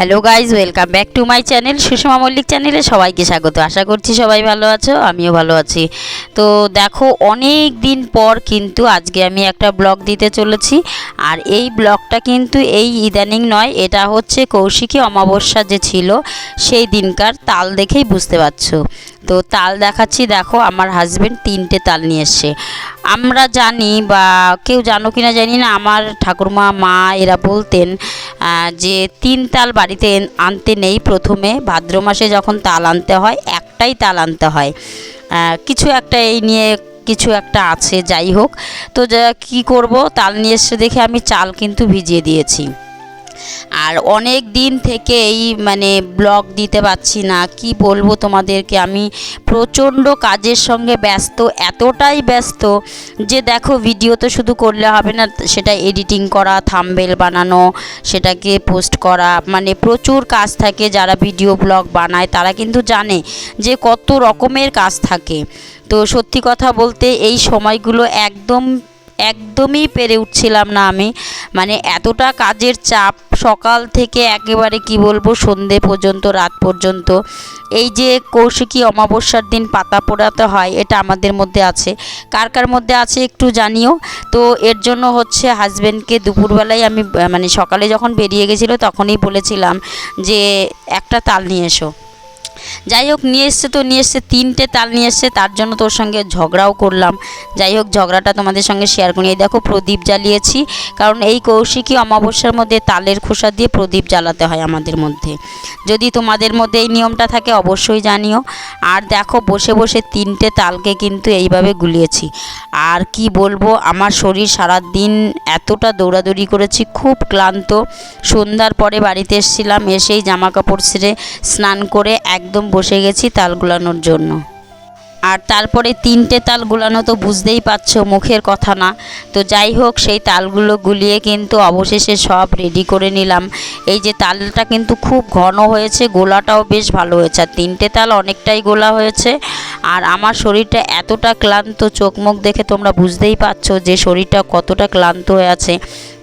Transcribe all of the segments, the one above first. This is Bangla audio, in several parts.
Hello guys welcome back to my channel Sushma Mallick চ্যানেলে সবাইকে স্বাগত। আশা করছি সবাই ভালো আছো, আমিও ভালো আছি। তো দেখো, অনেক দিন পর কিন্তু আজকে আমি একটা ব্লগ দিতে চলেছি। আর এই ব্লগটা কিন্তু এই ইদানিং নয়, এটা হচ্ছে কৌশিকী অমাবস্যা যে ছিল, সেই দিনকার তাল দেখেই বুঝতে পারছ। তো তাল দেখাচ্ছি, দেখো আমার হাজব্যান্ড তিনটে তাল নিয়ে এসছে। আমরা জানি বা কেউ জানো কিনা জানি না, আমার ঠাকুরমা, মা এরা বলতেন যে তিন তাল বাড়িতে আনতে নেই প্রথমে। ভাদ্র মাসে যখন তাল আনতে হয়, একটাই তাল আনতে হয়। কিছু একটা এই নিয়ে কিছু একটা আছে, যাই হোক। তো যা কী করব, তাল নিয়ে এসে দেখে আমি চাল কিন্তু ভিজিয়ে দিয়েছি। আর অনেক দিন থেকে এই মানে ব্লগ দিতে পারছি না। কি বলব তোমাদেরকে? আমি প্রচণ্ড কাজের সঙ্গে ব্যস্ত, এতটাই ব্যস্ত যে দেখো ভিডিও তো শুধু করলে হবে না, সেটা এডিটিং করা থাম্বেল বানানো, সেটাকে পোস্ট করা মানে প্রচুর কাজ থাকে যারা ভিডিও ব্লগ বানায়, তারা কিন্তু জানে যে কত রকমের কাজ থাকে। তো সত্যি কথা বলতে এই সময়গুলো একদম একদমই পেরে উঠছিলাম না আমি। মানে এতটা কাজের চাপ, সকাল থেকে একেবারে কি বলব, সন্ধে পর্যন্ত, রাত পর্যন্ত। এই যে কৌশিকী অমাবস্যার দিন পাতা পোড়াতে হয়, এটা আমাদের মধ্যে আছে। কার কার মধ্যে আছে একটু জানিও? তো এর জন্য হচ্ছে হাজব্যান্ডকে দুপুরবেলায় আমি মানে সকালে যখন বেরিয়ে গেছিল, তখনই বলেছিলাম যে, একটা তাল নিয়ে এসো। যাই হোক, নিয়ে এসছে তো, নিয়ে এসছে তিনটে তাল নিয়ে এসছে, তার জন্য তোর সঙ্গে ঝগড়াও করলাম। যাই হোক, ঝগড়াটা তোমাদের সঙ্গে শেয়ার করি। এই দেখো, প্রদীপ জ্বালিয়েছি। কারণ এই কৌশিকী অমাবস্যার মধ্যে তালের খোসা দিয়ে প্রদীপ জ্বালাতে হয় আমাদের মধ্যে। যদি তোমাদের মধ্যে এই নিয়মটা থাকে, অবশ্যই জানিও। আর দেখো, বসে বসে তিনটে তালকে কিন্তু এইভাবে গুলিয়েছি। আর কি বলব, আমার শরীর সারা দিন এতটা দৌড়াদৌড়ি করেছি, খুব ক্লান্ত। সন্ধ্যার পরে বাড়িতে এসেছিলাম, এসেই জামা কাপড় ছেড়ে স্নান করে একদম বসে গেছি তাল গুলানোর জন্য। আর তারপরে তিনটে তাল গুলানো তো বুঝতেই পারছ, মুখের কথা না। তো যাই হোক, সেই তালগুলো গুলিয়ে কিন্তু অবশেষে সব রেডি করে নিলাম। এই যে তালটা কিন্তু খুব ঘন হয়েছে, গোলাটাও বেশ ভালো হয়েছে। আর তিনটে তাল অনেকটাই গোলা হয়েছে। আর আমার শরীরটা এতটা ক্লান্ত, চোখ মুখ দেখে তোমরা বুঝতেই পারছ যে শরীরটা কতটা ক্লান্ত হয়ে আছে।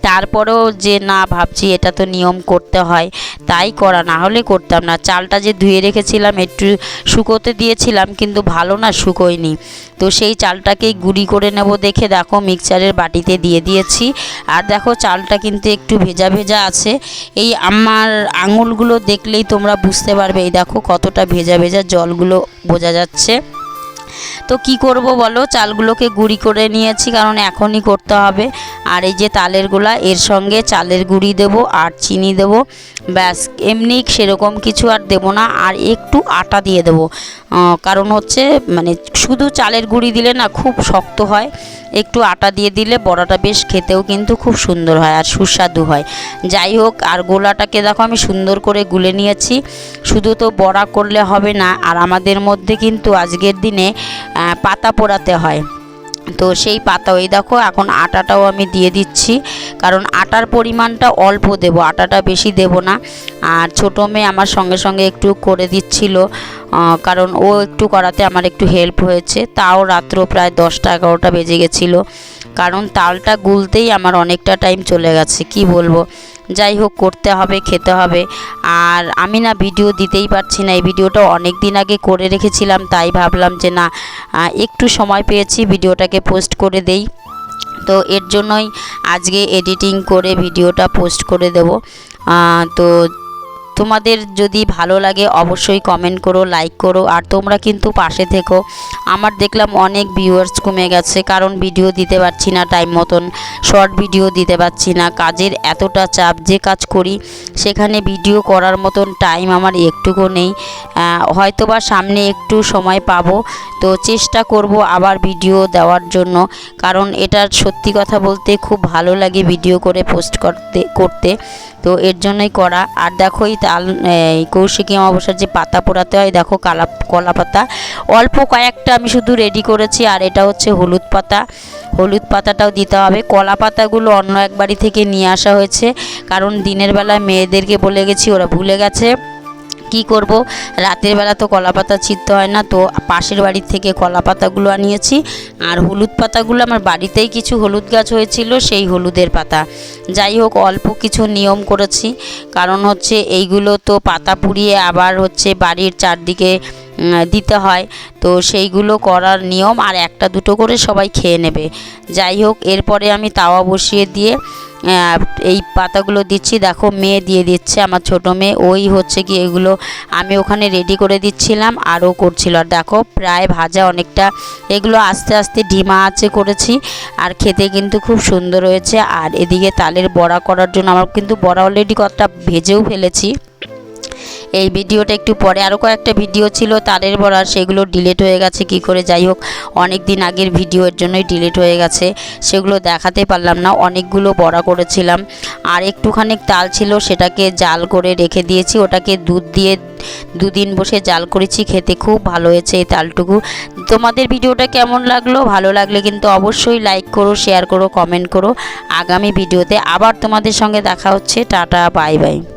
তারপরেও যে না ভাবছি, এটা তো নিয়ম করতে হয়। তাই করা না হলে করতাম না। চালটা যে ধুয়ে রেখেছিলাম, একটু শুকোতে দিয়েছিলাম, কিন্তু ভালো না শুকোয়নি। তো সেই চালটাকেই গুঁড়ি করে নেব দেখে দেখো, মিক্সচারের বাটিতে দিয়ে দিয়েছি। আর দেখো, চালটা কিন্তু একটু ভেজা ভেজা আছে। এই আমার আঙুলগুলো দেখলেই তোমরা বুঝতে পারবে। এই দেখো, কতটা ভেজা ভেজা জলগুলো বোঝা যাচ্ছে। তো কি করব বলো? চালগুলোকে গুঁড়ি করে নিয়েছি, কারণ এখনই করতে হবে। আর এই যে তালের গোলা, এর সঙ্গে চালের গুঁড়ি দেব আর চিনি দেব। ব্যাস, এমনি সেরকম কিছু আর দেব না, আর একটু আটা দিয়ে দেবো। কারণ হচ্ছে মানে শুধু চালের গুঁড়ি দিলে না খুব শক্ত হয়। একটু আটা দিয়ে দিলে বড়াটা বেশ খেতেও কিন্তু খুব সুন্দর হয় আর সুস্বাদু হয়। যাই হোক, আর গোলাটাকে দেখো আমি সুন্দর করে গুলে নিয়েছি। শুধু তো বড়া করলে হবে না, আর আমাদের মধ্যে কিন্তু আজকের দিনে পাতা পোড়াতে হয়। তো সেই পাতা ওই দেখো এখন আটাটাও আমি দিয়ে দিচ্ছি। কারণ আটার পরিমাণটা অল্প দেব, আটাটা বেশি দেব না। আর ছোটো মেয়ে আমার সঙ্গে সঙ্গে একটু করে দিচ্ছিল কারণ ও একটু করাতে আমার একটু হেল্প হয়েছে। তাও রাত্র প্রায় দশটা এগারোটা বেজে গেছিল, কারণ তালটা গুলতেই আমার অনেকটা টাইম চলে গেছে, কি বলব। যাই হোক, করতে হবে, খেতে হবে। আর আমি না ভিডিও দিতেই পারছি না, এই ভিডিওটা অনেক দিন আগে করে রেখেছিলাম, তাই ভাবলাম যে না একটু সময় পেয়েছি ভিডিওটাকে পোস্ট করে দেই। তো এর জন্যই আজকে এডিটিং করে ভিডিওটা পোস্ট করে দেব। তো তোমাদের যদি ভালো লাগে অবশ্যই কমেন্ট করো লাইক করো আর তোমরা কিন্তু পাশে থেকো। আমার দেখলাম অনেক ভিউয়ার্স কমে গেছে কারণ ভিডিও দিতে পারছি না টাইম মতন শর্ট ভিডিও দিতে পারছি না। কাজের এতটা চাপ যে কাজ করি সেখানে ভিডিও করার মতন টাইম আমার একটুকু নেই। আহ, হয়তোবা সামনে একটু সময় পাবো তো চেষ্টা করব আবার ভিডিও দেওয়ার জন্য। কারণ এটার সত্যি কথা বলতে খুব ভালো লাগে ভিডিও করে পোস্ট করতে করতে। তো এর জন্যই করা। আর দেখো তাল এই কৌশিকী অমাবস্যার যে পাতা পোড়াতে হয়, দেখো কালা, কলা পাতা। অল্প কয়েকটা আমি শুধু রেডি করেছি, আর এটা হচ্ছে হলুদ পাতা। হলুদ পাতাটাও দিতে হবে। কলা পাতাগুলো অন্য এক বাড়ি থেকে নিয়ে আসা হয়েছে, কারণ দিনের বেলায় মেয়েদেরকে বলে গেছি, ওরা ভুলে গেছে। কি করব? রাতের বেলা তো কলা পাতা ছিঁড়তে হয় না, তো পাশের বাড়ির থেকে কলা পাতাগুলো আনিয়েছি। আর হলুদ পাতাগুলো, আমার বাড়িতেই কিছু হলুদ গাছ হয়েছিল, সেই হলুদের পাতা। যাই হোক, অল্প কিছু নিয়ম করেছি। কারণ হচ্ছে, এইগুলো তো পাতা পুড়িয়ে আবার হচ্ছে বাড়ির চারদিকে দিতে হয়। তো সেইগুলো করার নিয়ম, আর একটা দুটো করে সবাই খেয়ে নেবে। যাই হোক, এরপরে আমি তাওয়া বসিয়ে দিয়ে এই পাতাগুলো দিচ্ছি। দেখো, মেয়ে দিয়ে দিচ্ছে আমার ছোট মেয়ে। ওই হচ্ছে কি এগুলো আমি ওখানে রেডি করে দিচ্ছিলাম আরও করছিল। আর দেখো, প্রায় ভাজা অনেকটা। এগুলো আস্তে আস্তে ডিমা আছে করেছি, আর খেতে কিন্তু খুব সুন্দর হয়েছে। আর এদিকে তালের বড়া করার জন্য আমার কিন্তু বড়া অলরেডি কতটা ভেজেও ফেলেছি। এই ভিডিওটা একটু পরে আরও কয়েকটা ভিডিও ছিল তারের বড়ার সেগুলো ডিলিট হয়ে গেছে, কি করে? যাই হোক অনেক দিন আগের ভিডিওর জন্যই ডিলিট হয়ে গেছে। সেগুলো দেখাতে পারলাম না, অনেকগুলো বড়া করেছিলাম। আর একটুখানি তাল ছিল, সেটাকে জাল করে রেখে দিয়েছি। ওটাকে দুধ দিয়ে দুদিন বসে জাল করেছি, খেতে খুব ভালো হয়েছে এই তালটুকু। তোমাদের ভিডিওটা কেমন লাগল? ভালো লাগলে কিন্তু অবশ্যই লাইক করো শেয়ার করো কমেন্ট করো। আগামী ভিডিওতে আবার তোমাদের সঙ্গে দেখা হচ্ছে। Tata bye bye